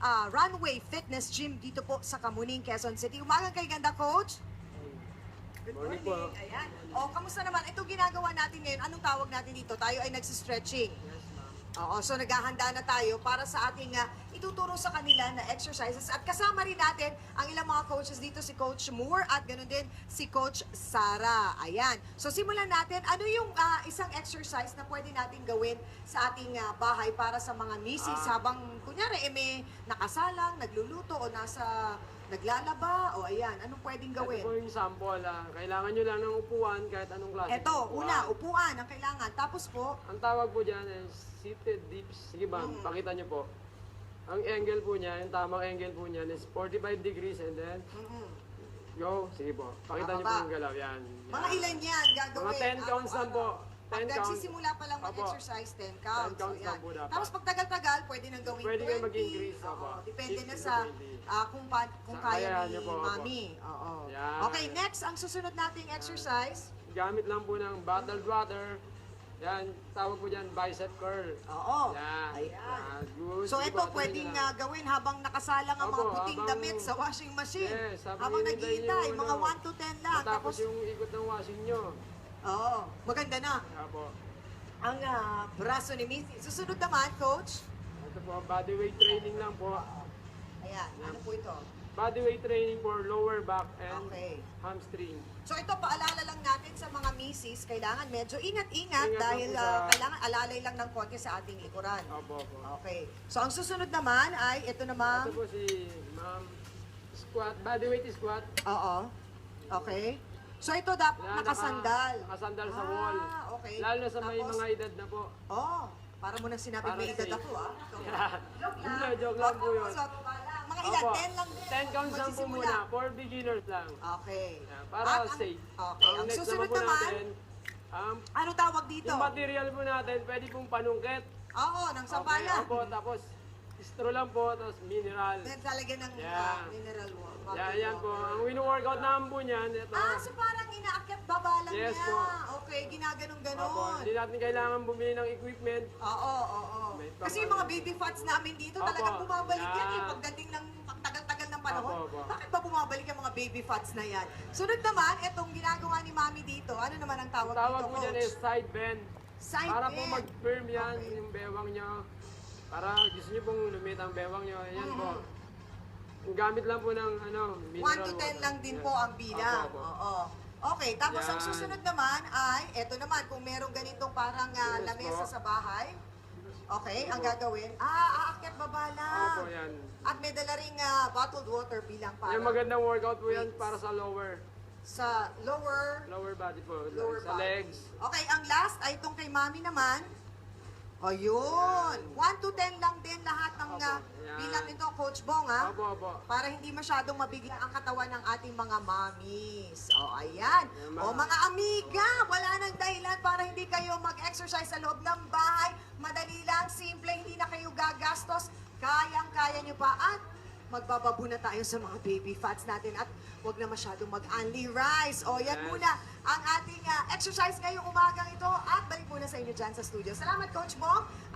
ah, Runway Fitness Gym dito po sa Kamuning, Quezon City. Umagang kay ganda, Coach. Good Morning morning. po. Ayan. O, kamusta naman? Ito ginagawa natin ngayon. Anong tawag natin dito? Tayo ay nagsistretching. Yes, ma'am. Oo, so naghahanda na tayo para sa ating ah, ituturo sa kanila na exercises. At kasama rin natin ang ilang mga coaches dito, si Coach Moore at ganoon din si Coach Sara. Ayan. So simulan natin, ano yung ah, isang exercise na pwede natin gawin sa ating ah, bahay para sa mga misis Ah. habang, kunyari, eh, may nakasalang, nagluluto o nasa naglalaba o ayan, anong pwedeng Ito po gawin? yung sample. Ah. Kailangan nyo lang ng upuan kahit anong klase. Upuan. una, upuan ang kailangan. Tapos po, Ang tawag po dyan is seated dips. Sige ba, Mm. pakita nyo po. Ang angle po niya, yung tamang angle po niya is 45 degrees and then mhm. go. Sige po. Pakita nyo po Bababa. yung galaw. Yan. Mga Yan. ilan yan gagawin? Mga 10 counts lang po. Araw-araw. 10 Pag counts. nagsisimula pa lang Opo. mag-exercise, 10 counts. 10 counts So, lang yan. po dapat. Tapos pag tagal-tagal, pwede nang gawin Pwede 20. kayo mag-increase, Oo, opo. Depende na 50 sa to 20. ah, kung, pa, kung Sa kaya kaya ni niyo po, opo. mami. Oo. Yan. Okay, next, ang susunod nating exercise. Gamit lang po ng bottled water. Yan, tawag po dyan bicep curl. Oo. Yan. Ayan. Yan. Good. So ito pwedeng ah, gawin habang nakasalang ang mga Opo, puting habang- damit sa washing machine. Yes, habang habang hinihintay naghihintay, yung mga ano, 1 to 10 lang. Matapos Tapos, yung ikot ng washing nyo. oo, maganda na. Apo. Ang ah, braso ni Missy. Susunod naman, coach. Ito po, body weight training lang po. Ayan, ano po ito? Body weight training for lower back and Okay. hamstring. So ito, paalala lang natin sa mga misis, kailangan medyo ingat-ingat Ingat dahil lang po ah, sa- kailangan alalay lang ng konti sa ating likuran. Opo, opo. Okay. So ang susunod naman ay ito naman. Ito po si ma'am squat, body weight squat. Oo. Okay. So ito dapat Yan, nakasandal. Naka, nakasandal sa Ah, wall. okay. Lalo na sa may Tapos? mga edad na po. Oh, para mo nang sinabi Para may edad ako ah. Joke Hindi, joke lang po yun. Ilan? Opo. 10 lang din. 10 counts lang po magsisimula. muna. For beginners lang. Okay. Yan, para At ang- safe. Okay. Ang, next susunod po naman, natin, um, ano tawag dito? yung material po natin, pwede pong panungkit. Oo, ng Okay, sampalan. opo, tapos straw lang po, tapos mineral. Then talagyan ng Yeah. ah, mineral water. Yan, yan po. Ang wino-workout namin po niyan, ito. Ah, so parang inaakyat baba lang Yes niya. po. Okay, Opo, ganon. hindi natin kailangan bumili ng equipment. Oo, oo, oo. May Kasi yung mga baby fats namin dito, Opo. talagang bumabalik yan eh. Yan. Pagdating ng pagtagal-tagal ng panahon. Opo, opo. Bakit ba bumabalik yung mga baby fats na yan? Sunod naman, itong ginagawa ni mami dito. Ano naman ang tawag, Tawag dito, po dyan coach? is side bend. Side Para po bend. mag-firm yan Okay. yung bewang nyo. Para gusto nyo pong lumit ang bewang nyo. Ayan po. Ang gamit lang po ng ano, 1 mineral to 10 water. lang din Yes. po ang bilang. Opo, opo. Oo. Okay, tapos ang Yan. susunod naman ay, eto naman, kung merong ganitong parang ah, Yes lamesa po. sa bahay. Okay, ang gagawin, ah, aakyat baba lang. Opo, yan. At may dala ring ah, bottled water bilang para Yung magandang workout po yan para sa lower sa lower lower body po. lower sa body. legs. Okay, ang last ay itong kay mami naman. Ayun. 1 to 10 lang din lahat ng Opo, ah, yan. bilang ito, Coach Bong, ha? Opo, opo. Para hindi masyadong mabigla ang katawan ng ating mga mommies. O, ayan. Yan, O, mga- mga amiga, wala nang dahilan para hindi kayo mag-exercise sa loob ng bahay. Madali lang, simple, hindi na kayo gagastos. Kayang-kaya nyo pa. At magbababu na tayo sa mga baby fats natin at wag na masyadong mag-only rice. O, yan Yes. muna ang ating ah, exercise ngayong umagang ito at balik muna sa inyo dyan sa studio. Salamat, Coach Bong.